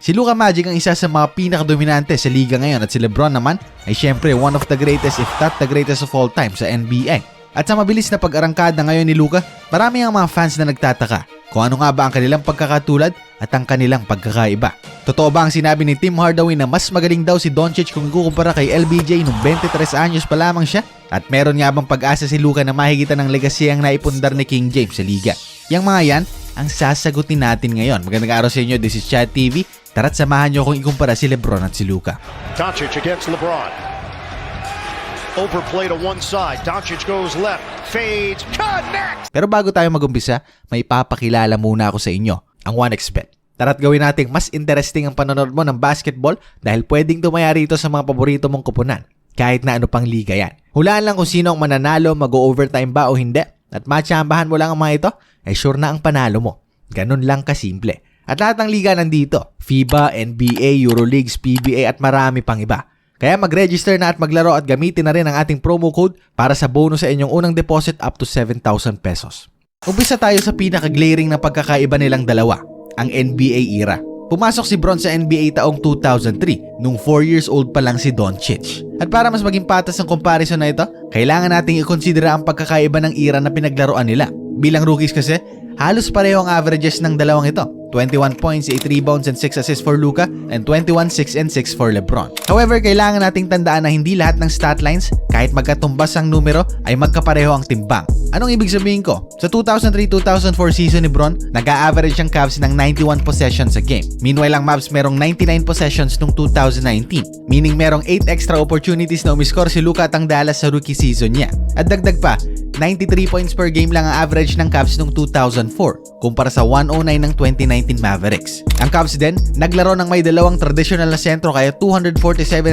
Si Luka Magic ang isa sa mga pinakadominante sa liga ngayon at si Lebron naman ay syempre one of the greatest if not the greatest of all time sa NBA. At sa mabilis na pag-arangkada ngayon ni Luka, marami ang mga fans na nagtataka kung ano nga ba ang kanilang pagkakatulad at ang kanilang pagkakaiba. Totoo ba ang sinabi ni Tim Hardaway na mas magaling daw si Doncic kung ikukumpara kay LBJ nung 23 anyos pa lamang siya? At meron nga bang pag-asa si Luka na mahigitan ng legacy ang naipundar ni King James sa liga? Yang mga yan ang sasagutin natin ngayon. Magandang araw sa inyo, this is Chad TV. Tara't samahan nyo kung ikumpara si Lebron at si Luka. Doncic against LeBron. Overplay to one side. Doncic goes left. Fades. Connects. Pero bago tayo magumpisa, may papakilala muna ako sa inyo, ang 1xBet. Tara't gawin nating mas interesting ang panonood mo ng basketball dahil pwedeng tumaya rito sa mga paborito mong kupunan. Kahit na ano pang liga yan. Hulaan lang kung sino ang mananalo, mag-overtime ba o hindi. At matsambahan mo lang ang mga ito, ay sure na ang panalo mo. Ganun lang kasimple. At lahat ng liga nandito. FIBA, NBA, Euroleagues, PBA at marami pang iba. Kaya mag-register na at maglaro at gamitin na rin ang ating promo code para sa bonus sa inyong unang deposit up to 7,000 pesos. Umpisa tayo sa pinaka-glaring na pagkakaiba nilang dalawa, ang NBA era. Pumasok si Bron sa NBA taong 2003 nung 4 years old pa lang si Doncic. At para mas maging patas ang comparison na ito, kailangan nating i-considera ang pagkakaiba ng era na pinaglaruan nila. Bilang rookies kasi, halos pareho ang averages ng dalawang ito. 21 points, 8 rebounds, and 6 assists for Luka, and 21, 6, and 6 for Lebron. However, kailangan nating tandaan na hindi lahat ng stat lines, kahit magkatumbas ang numero, ay magkapareho ang timbang. Anong ibig sabihin ko? Sa 2003-2004 season ni Bron, nag-a-average ang Cavs ng 91 possessions a game. Meanwhile, ang Mavs merong 99 possessions noong 2019, meaning merong 8 extra opportunities na umiscore si Luka at ang Dallas sa rookie season niya. At dagdag pa, 93 points per game lang ang average ng Cavs noong 2004 kumpara sa 109 ng 2019 Mavericks. Ang Cavs din, naglaro ng may dalawang traditional na sentro kaya 247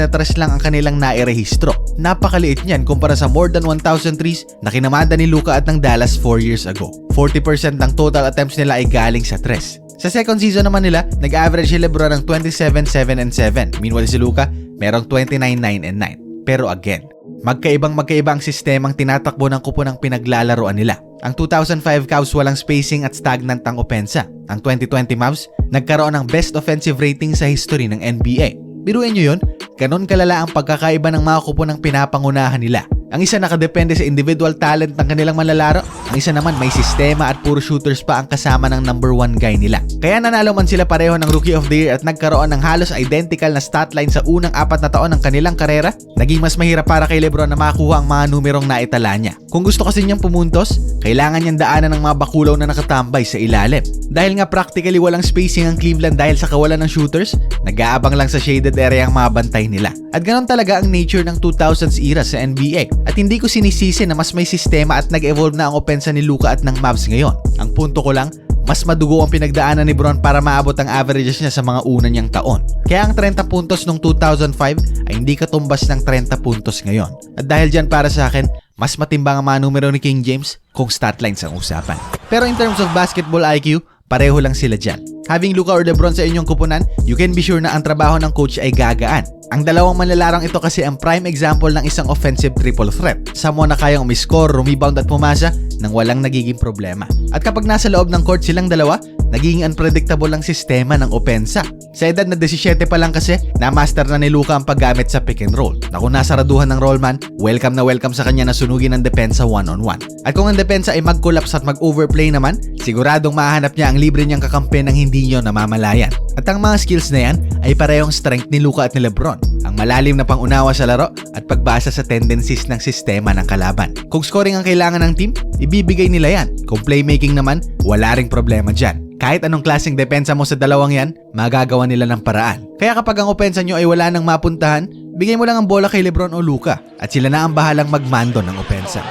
na tres lang ang kanilang nairehistro. Napakaliit niyan kumpara sa more than 1,000 threes na kinamanda ni Luka at ng Dallas 4 years ago. 40% ng total attempts nila ay galing sa tres. Sa second season naman nila, nag-average si Lebron ng 27, 7, and 7. Meanwhile si Luka, merong 29, 9, and 9. Pero again, Magkaibang magkaiba ang sistemang tinatakbo ng kupo ng pinaglalaroan nila. Ang 2005 Cavs walang spacing at stagnant ang opensa. Ang 2020 Mavs nagkaroon ng best offensive rating sa history ng NBA. Biruin nyo yun, ganon kalala ang pagkakaiba ng mga kupo ng pinapangunahan nila. Ang isa nakadepende sa individual talent ng kanilang manlalaro, ang isa naman may sistema at puro shooters pa ang kasama ng number one guy nila. Kaya nanalo man sila pareho ng Rookie of the Year at nagkaroon ng halos identical na stat line sa unang apat na taon ng kanilang karera, naging mas mahirap para kay Lebron na makakuha ang mga numerong naitala niya. Kung gusto kasi niyang pumuntos, kailangan niyang daanan ng mga bakulaw na nakatambay sa ilalim. Dahil nga practically walang spacing ang Cleveland dahil sa kawalan ng shooters, nag-aabang lang sa shaded area ang mga bantay nila. At ganon talaga ang nature ng 2000s era sa NBA. At hindi ko sinisisi na mas may sistema at nag-evolve na ang opensa ni Luka at ng Mavs ngayon. Ang punto ko lang, mas madugo ang pinagdaanan ni Bron para maabot ang averages niya sa mga una niyang taon. Kaya ang 30 puntos noong 2005 ay hindi katumbas ng 30 puntos ngayon. At dahil dyan para sa akin, mas matimbang ang mga numero ni King James kung stat lines ang usapan. Pero in terms of basketball IQ, pareho lang sila dyan. Having Luka or Lebron sa inyong kupunan, you can be sure na ang trabaho ng coach ay gagaan. Ang dalawang manlalarang ito kasi ang prime example ng isang offensive triple threat. Someone na kayang umiscore, rumebound at pumasa nang walang nagiging problema. At kapag nasa loob ng court silang dalawa, nagiging unpredictable ang sistema ng opensa. Sa edad na 17 pa lang kasi, na-master na ni Luka ang paggamit sa pick and roll. Na kung nasa raduhan ng rollman, welcome na welcome sa kanya na sunugin ang depensa one-on-one. At kung ang depensa ay mag-collapse at mag-overplay naman, siguradong mahanap niya ang libre niyang kakampi ng hindi niyo namamalayan. At ang mga skills na yan ay parehong strength ni Luka at ni Lebron. Ang malalim na pangunawa sa laro at pagbasa sa tendencies ng sistema ng kalaban. Kung scoring ang kailangan ng team, ibibigay nila yan. Kung playmaking naman, wala ring problema dyan. Kahit anong klaseng depensa mo sa dalawang yan, magagawa nila ng paraan. Kaya kapag ang opensa nyo ay wala nang mapuntahan, bigay mo lang ang bola kay Lebron o Luka at sila na ang bahalang magmando ng opensa.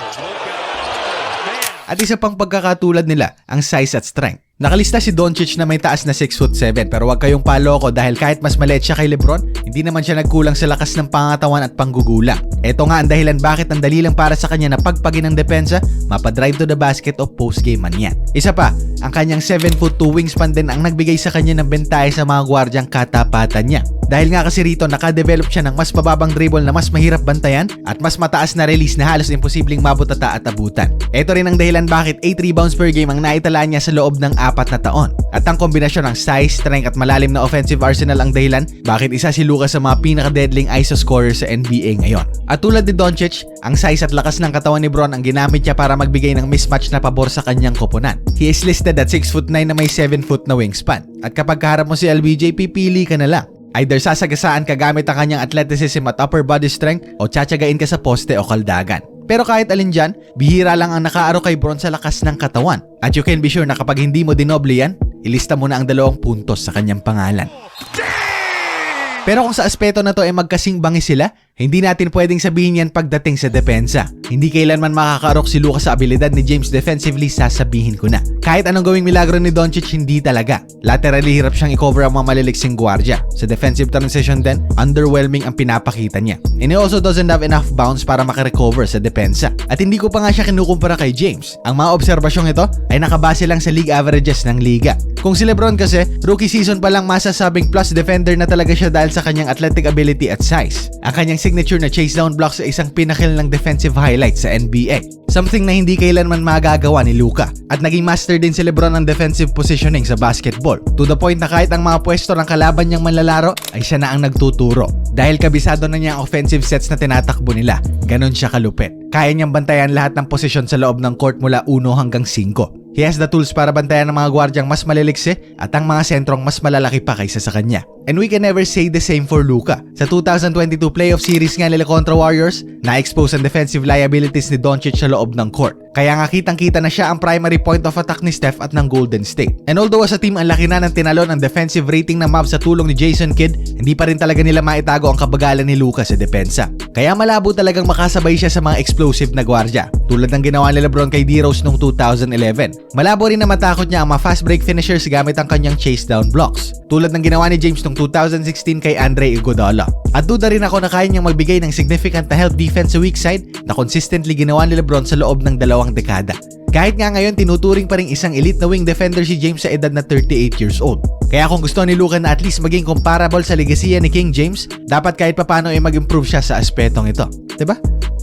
At isa pang pagkakatulad nila, ang size at strength. Nakalista si Doncic na may taas na 6'7 pero wag kayong paloko dahil kahit mas maliit siya kay Lebron, hindi naman siya nagkulang sa lakas ng pangatawan at panggugulang. Ito nga ang dahilan bakit ang dali lang para sa kanya na pagpagin ng depensa, mapadrive to the basket o post-game man yan. Isa pa, ang kanyang 7'2 wingspan din ang nagbigay sa kanya ng bentahe sa mga gwardyang katapatan niya. Dahil nga kasi rito nakadevelop siya ng mas mababang dribble na mas mahirap bantayan at mas mataas na release na halos imposibleng mabutata at abutan. Ito rin ang dahilan bakit 8 rebounds per game ang naitala niya sa loob ng apat na taon. At ang kombinasyon ng size, strength at malalim na offensive arsenal ang dahilan bakit isa si Luka sa mga pinaka-deadling ISO scorer sa NBA ngayon. At tulad ni Doncic, ang size at lakas ng katawan ni Bron ang ginamit niya para magbigay ng mismatch na pabor sa kanyang koponan. He is listed at 6'9 na may 7 foot na wingspan. At kapag kaharap mo si LBJ, pipili ka na lang. Either sasagasaan ka gamit ang kanyang athleticism at upper body strength o tsatsagain ka sa poste o kaldagan. Pero kahit alin dyan, bihira lang ang nakaaro kay Bron sa lakas ng katawan. At you can be sure na kapag hindi mo dinoble yan, ilista mo na ang dalawang puntos sa kanyang pangalan. Pero kung sa aspeto na to ay magkasing bangi sila, hindi natin pwedeng sabihin yan pagdating sa depensa. Hindi kailanman makakarok si Lucas sa abilidad ni James defensively, sasabihin ko na. Kahit anong gawing milagro ni Doncic, hindi talaga. Laterally hirap siyang i-cover ang mga maliliksing gwardya. Sa defensive transition din, underwhelming ang pinapakita niya. And he also doesn't have enough bounce para makarecover sa depensa. At hindi ko pa nga siya kinukumpara kay James. Ang mga obserbasyong ito ay nakabase lang sa league averages ng liga. Kung si Lebron kasi, rookie season pa lang masasabing plus defender na talaga siya dahil sa kanyang athletic ability at size. Ang kanyang signature na chase down blocks ay isang pinakil ng defensive highlight sa NBA. Something na hindi kailanman magagawa ni Luka. At naging master din si Lebron ng defensive positioning sa basketball. To the point na kahit ang mga pwesto ng kalaban niyang manlalaro ay siya na ang nagtuturo. Dahil kabisado na niya ang offensive sets na tinatakbo nila. Ganon siya kalupit. Kaya niyang bantayan lahat ng posisyon sa loob ng court mula 1 hanggang 5. He has the tools para bantayan ang mga gwardyang mas maliliksi at ang mga sentrong mas malalaki pa kaysa sa kanya. And we can never say the same for Luka. Sa 2022 playoff series nga nila kontra Warriors, na-expose ang defensive liabilities ni Doncic sa loob ng court. Kaya nga kitang-kita na siya ang primary point of attack ni Steph at ng Golden State. And although as a team ang laki na ng tinalon ang defensive rating ng Mavs sa tulong ni Jason Kidd, hindi pa rin talaga nila maitago ang kabagalan ni Luka sa depensa. Kaya malabo talagang makasabay siya sa mga explosive na gwardya, tulad ng ginawa ni Lebron kay D-Rose noong 2011. Malabo rin na matakot niya ang mga fast break finishers gamit ang kanyang chase down blocks, tulad ng ginawa ni James noong 2016 kay Andre Iguodala. At duda rin ako na kaya niyang magbigay ng significant na help defense sa weak side na consistently ginawa ni Lebron sa loob ng dalawang dekada. Kahit nga ngayon tinuturing pa rin isang elite na wing defender si James sa edad na 38 years old. Kaya kung gusto ni Luka na at least maging comparable sa legasiya ni King James, dapat kahit papano ay mag-improve siya sa aspetong ito. ba?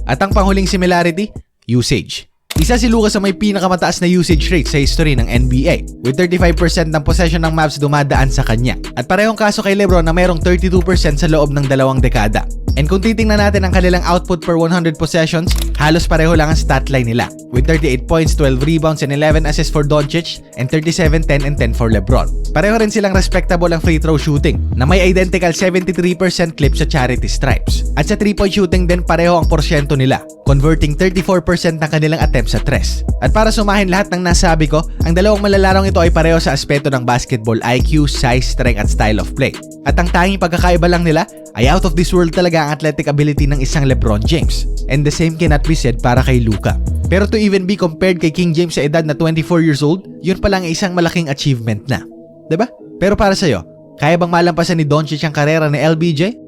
At ang panghuling similarity, usage. Isa si Lucas sa may pinakamataas na usage rate sa history ng NBA with 35% ng possession ng Mavs dumadaan sa kanya. At parehong kaso kay Lebron na mayroong 32% sa loob ng dalawang dekada. And kung titingnan natin ang kanilang output per 100 possessions, halos pareho lang ang stat line nila with 38 points, 12 rebounds, and 11 assists for Doncic and 37, 10, and 10 for LeBron. Pareho rin silang respectable ang free throw shooting na may identical 73% clip sa charity stripes. At sa 3-point shooting din pareho ang porsyento nila, converting 34% ng kanilang attempts sa tres. At para sumahin lahat ng nasabi ko, ang dalawang malalarong ito ay pareho sa aspeto ng basketball IQ, size, strength at style of play. At ang tanging pagkakaiba lang nila ay out of this world talaga ang athletic ability ng isang LeBron James. And the same cannot be said para kay Luka. Pero to even be compared kay King James sa edad na 24 years old, yun pa lang ay isang malaking achievement na. ba? Pero para sa'yo, kaya bang malampasan ni Doncic ang karera ni LBJ?